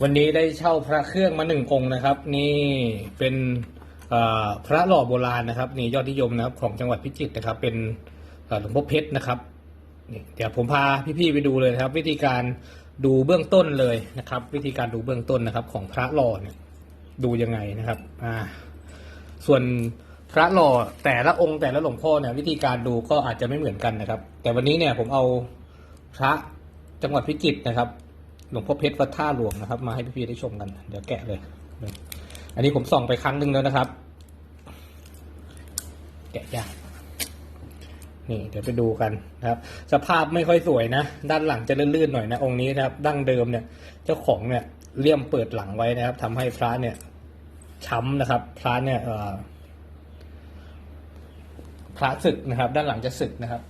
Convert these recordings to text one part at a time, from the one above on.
วันนี้ได้เช่าพระเครื่องมาหนึ่งองค์นะครับ นี่เป็นพระหล่อโบราณนะครับนี่ยอดนิยมนะครับของจังหวัดพิจิตรนะครับ เป็นหลวงพ่อเพชรนะครับนี่เดี๋ยวผมพาพี่ๆไปดูเลยครับ วิธีการดูเบื้องต้นเลยนะครับ วิธีการดูเบื้องต้นนะครับ ของพระหล่อเนี่ยดูยังไงนะครับอ่าส่วนพระหล่อแต่ละองค์แต่ละหลวงพ่อเนี่ยวิธีการดูก็อาจจะไม่เหมือนกันนะครับ แต่วันนี้เนี่ยผมเอาพระจังหวัดพิจิตรนะครับ หลวงพ่อเพชรวัดท่าหลวงนะครับ มาให้พี่ๆได้ชมกัน เดี๋ยวแกะเลย อันนี้ผมส่องไปครั้งหนึ่งแล้วนะครับ แกะยากนี่เดี๋ยวไปดูกันนะครับ สภาพไม่ค่อยสวยนะ ด้านหลังจะลื่นๆหน่อยนะ องค์นี้นะครับ ดั้งเดิมเนี่ย เจ้าของเนี่ยเลี่ยมเปิดหลังไว้นะครับทำให้พระเนี่ย ช้ำนะครับ พระเนี่ยเออพระศึกนะครับ ด้านหลังจะศึกนะครับ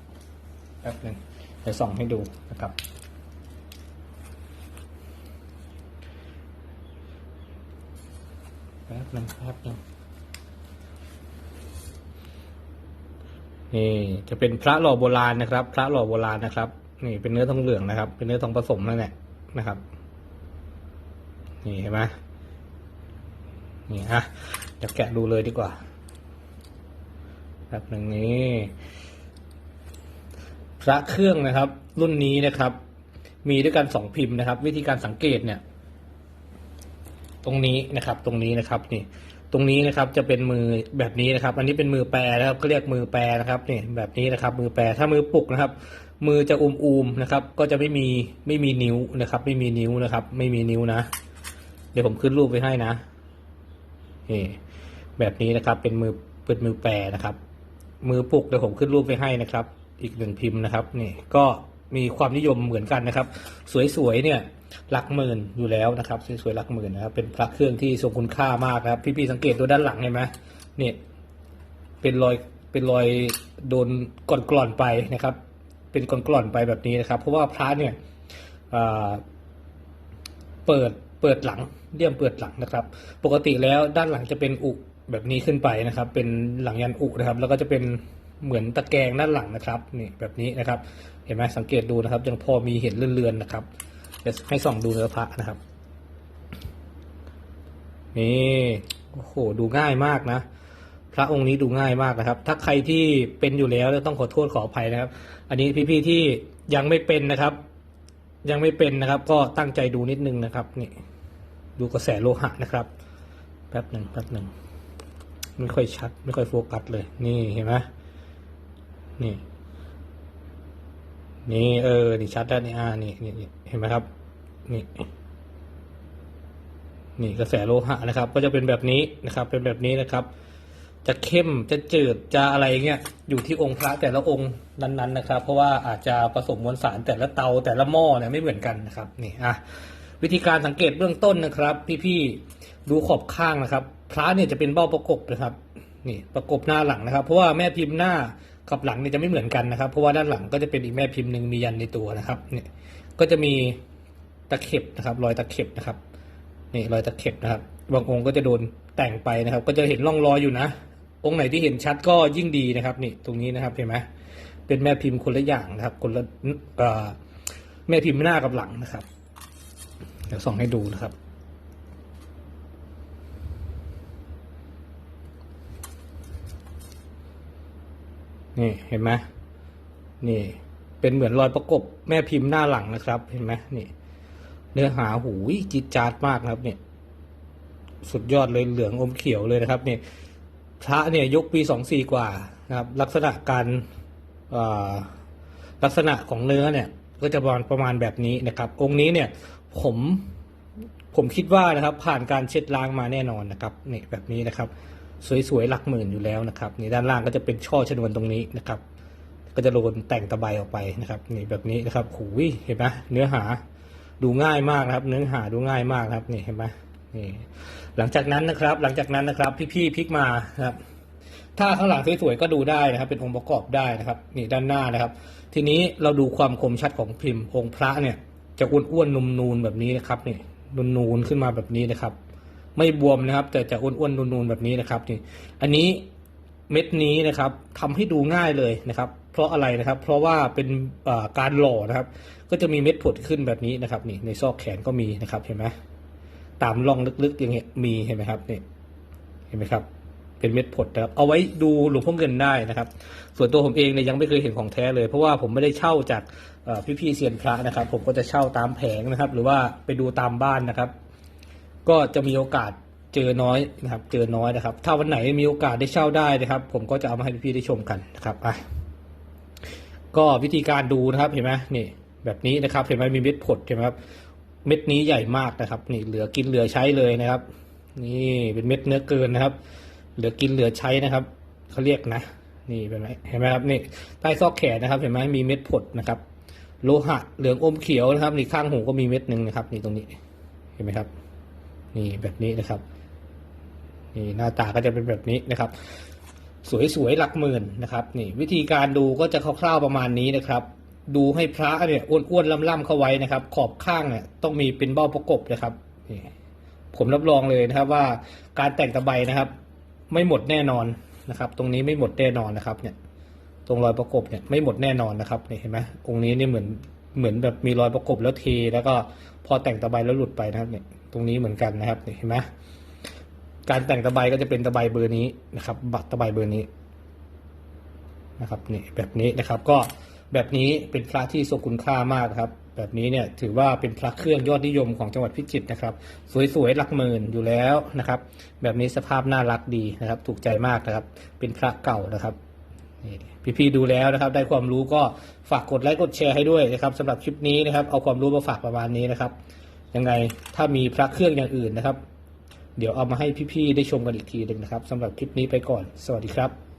แป๊บหนึ่งเดี๋ยวส่องให้ดูนะครับ ป๊บนึงแป๊บนึงนี่จะเป็นพระหล่อโบราณนะครับ พระหล่อโบราณนะครับ นี่เป็นเนื้อทองเหลืองนะครับ เป็นเนื้อทองผสมนั่นแหละนะครับ นี่เห็นไหมนี่ฮะเดี๋ยวแกะดูเลยดีกว่าแป๊บหนึ่งนี้พระเครื่องนะครับ รุ่นนี้นะครับ มีด้วยกันสองพิมพ์นะครับ วิธีการสังเกตเนี่ย ตรงนี้นะครับ ตรงนี้นะครับนี่ ตรงนี้นะครับจะเป็นมือแบบนี้นะครับ อันนี้เป็นมือแปรนะครับก็เรียกมือแปรนะครับนี่แบบนี้นะครับ มือแปรถ้ามือปลุกนะครับ มือจะอุมๆนะครับ ก็จะไม่มีไม่มีนิ้วนะครับ ไม่มีนิ้วนะครับ ไม่มีนิ้วนะ เดี๋ยวผมขึ้นรูปไว้ให้นะนี่แบบนี้นะครับ เป็นมือเป็นมือแปรนะครับ มือปลุกเดี๋ยวผมขึ้นรูปไว้ให้นะครับ อีกหนึ่งพิมพ์นะครับ นี่ก็ มีความนิยมเหมือนกันนะครับ สวยๆเนี่ยหลักหมื่นอยู่แล้วนะครับสวยๆหลักหมื่นนะครับเป็นพระเครื่องที่ทรงคุณค่ามากนะครับ พี่ๆสังเกตดูด้านหลังเห็นไหมเนี่ยเป็นรอยเป็นรอยโดนก่อนกล่อนไปนะครับ เป็นก่อนกล่อนไปแบบนี้นะครับ เพราะว่าพระเนี่ยเปิดเปิดหลังเลี่ยมเปิดหลังนะครับ ปกติแล้วด้านหลังจะเป็นอุแบบนี้ขึ้นไปนะครับ เป็นหลังยันอุนะครับ แล้วก็จะเป็น เหมือนตะแกรงด้านหลังนะครับนี่แบบนี้นะครับ เห็นไหมสังเกตดูนะครับ ยังพอมีเห็นเลื่อนๆนะครับเดี๋ยวให้ส่องดูเนื้อพระนะครับ นี่โอ้โหดูง่ายมากนะ พระองค์นี้ดูง่ายมากนะครับ ถ้าใครที่เป็นอยู่แล้วต้องขอโทษขออภัยนะครับ อันนี้พี่ๆที่ยังไม่เป็นนะครับ ยังไม่เป็นนะครับ ก็ตั้งใจดูนิดนึงนะครับ นี่ ดูกระแสโลหะนะครับแป๊บหนึ่งแป๊บหนึ่งไม่ค่อยชัด ไม่ค่อยโฟกัสเลย นี่เห็นไหม นี่ นี่เออ นี่ชัดแล้วนี่อ่านี่นี่เห็นไหมครับ นี่ นี่กระแสโลหะนะครับ ก็จะเป็นแบบนี้นะครับ เป็นแบบนี้นะครับ จะเข้มจะจืดจะอะไรเงี้ยอยู่ที่องค์พระแต่ละองค์นั้น ๆ นะครับ เพราะว่าอาจจะผสมมวลสารแต่ละเตาแต่ละหม้อเนี่ยไม่เหมือนกันนะครับ นี่อะวิธีการสังเกตเบื้องต้นนะครับ พี่ๆดูขอบข้างนะครับ พระเนี่ยจะเป็นเบ้าประกบนะครับ นี่ประกบหน้าหลังนะครับ เพราะว่าแม่พิมพ์หน้า กับหลังเนี่ยจะไม่เหมือนกันนะครับ เพราะว่าด้านหลังก็จะเป็นอีกแม่พิมพ์หนึ่งมียันในตัวนะครับ เนี่ย ก็จะมีตะเข็บนะครับ รอยตะเข็บนะครับ นี่รอยตะเข็บนะครับ บางองค์ก็จะโดนแต่งไปนะครับ ก็จะเห็นร่องรอยอยู่นะ องค์ไหนที่เห็นชัดก็ยิ่งดีนะครับ นี่ตรงนี้นะครับเห็นไหมเป็นแม่พิมพ์คนละอย่างนะครับ คนละแม่พิมพ์หน้ากับหลังนะครับ เดี๋ยวส่องให้ดูนะครับ นี่เห็นไหมนี่ เป็นเหมือนรอยประกบแม่พิมพ์หน้าหลังนะครับ เห็นไหมนี่ เนื้อหาหูยจิตจาดมากนะครับ เนี่ย สุดยอดเลยเหลืองอมเขียวเลยนะครับ เนี่ย พระเนี่ยยกปีสองสี่กว่านะครับ ลักษณะการลักษณะของเนื้อเนี่ย ก็จะประมาณประมาณแบบนี้นะครับ องค์นี้เนี่ย ผมผมคิดว่านะครับ ผ่านการเช็ดล้างมาแน่นอนนะครับนี่แบบนี้นะครับ สวยๆหลักหมื่นอยู่แล้วนะครับนี่ด้านล่างก็จะเป็นช่อชนวนตรงนี้นะครับ ก็จะโดนแต่งตะไบออกไปนะครับนี่แบบนี้นะครับหูยเห็นไหมเนื้อหาดูง่ายมากนะครับ เนื้อหาดูง่ายมากครับนี่เห็นไหมนี่หลังจากนั้นนะครับ หลังจากนั้นนะครับ พี่ๆพลิกมาครับ ถ้าข้างหลังสวยๆก็ดูได้นะครับ เป็นองค์ประกอบได้นะครับ นี่ด้านหน้านะครับ ทีนี้เราดูความคมชัดของพิมพ์องค์พระเนี่ยจะอ้วนๆนูนๆแบบนี้นะครับนี่นูนๆขึ้นมาแบบนี้นะครับ ไม่บวมนะครับ แต่จะอ้วนๆนูนๆแบบนี้นะครับนี่อันนี้เม็ดนี้นะครับทำให้ดูง่ายเลยนะครับ เพราะอะไรนะครับ เพราะว่าเป็นการหล่อนะครับ ก็จะมีเม็ดผดขึ้นแบบนี้นะครับ นี่ในซอกแขนก็มีนะครับ เห็นไหมตามร่องลึกๆอย่างเงี้ยมีเห็นไหมครับนี่เห็นไหมครับ เป็นเม็ดผดนะครับเอาไว้ดูหลวงพ่อเงินได้นะครับ ส่วนตัวผมเองเนี่ยยังไม่เคยเห็นของแท้เลย เพราะว่าผมไม่ได้เช่าจากพี่ๆเซียนพระนะครับ ผมก็จะเช่าตามแผงนะครับ หรือว่าไปดูตามบ้านนะครับ ก็จะมีโอกาสเจอน้อยนะครับ เจอน้อยนะครับ ถ้าวันไหนมีโอกาสได้เช่าได้นะครับ ผมก็จะเอามาให้พี่ๆได้ชมกันนะครับอะก็วิธีการดูนะครับเห็นไหมนี่ แบบนี้นะครับเห็นไหมมีเม็ดผดใช่ไหมครับเม็ดนี้ใหญ่มากนะครับ นี่เหลือกินเหลือใช้เลยนะครับ นี่เป็นเม็ดเนื้อเกินนะครับ เหลือกินเหลือใช้นะครับเขาเรียกนะ นี่เป็นไหมเห็นไหมครับนี่ใต้ซอกแขนนะครับ เห็นไหมมีเม็ดผดนะครับ โลหะเหลืองอมเขียวนะครับ นี่ข้างหูก็มีเม็ดหนึ่งนะครับ นี่ตรงนี้เห็นไหมครับ นี่แบบนี้นะครับนี่หน้าตาก็จะเป็นแบบนี้นะครับ สวยๆหลักหมื่นนะครับนี่วิธีการดูก็จะคร่าวๆประมาณนี้นะครับ ดูให้พระเนี่ยอ้วนๆล่ำๆเข้าไว้นะครับ ขอบข้างเนี่ยต้องมีเป็นเบ้าประกบนะครับนี่ผมรับรองเลยนะครับว่าการแต่งตะไบนะครับ ไม่หมดแน่นอนนะครับ ตรงนี้ไม่หมดแน่นอนนะครับ เนี่ย ตรงรอยประกบเนี่ยไม่หมดแน่นอนนะครับนี่เห็นไหมองค์นี้เนี่ยเหมือน เหมือนแบบมีรอยประกบแล้วเท แล้วก็พอแต่งตะไบแล้วหลุดไปนะครับเนี่ยตรงนี้เหมือนกันนะครับเห็นไหมการแต่งตะไบก็จะเป็นตะไบเบอร์นี้นะครับ บัตรตะไบเบอร์นี้นะครับนี่แบบนี้นะครับก็แบบนี้เป็นพระที่ทรงคุณค่ามากครับ แบบนี้เนี่ยถือว่าเป็นพระเครื่องยอดนิยมของจังหวัดพิจิตรนะครับ สวยๆหลักหมื่นอยู่แล้วนะครับ แบบนี้สภาพน่ารักดีนะครับ ถูกใจมากนะครับ เป็นพระเก่านะครับ นี่พี่ๆดูแล้วนะครับ ได้ความรู้ก็ฝากกดไลค์กดแชร์ให้ด้วยนะครับสำหรับคลิปนี้นะครับ เอาความรู้มาฝากประมาณนี้นะครับ ยังไงถ้ามีพระเครื่องอย่างอื่นนะครับ เดี๋ยวเอามาให้พี่ๆได้ชมกันอีกทีหนึ่งนะครับสำหรับคลิปนี้ไปก่อน สวัสดีครับ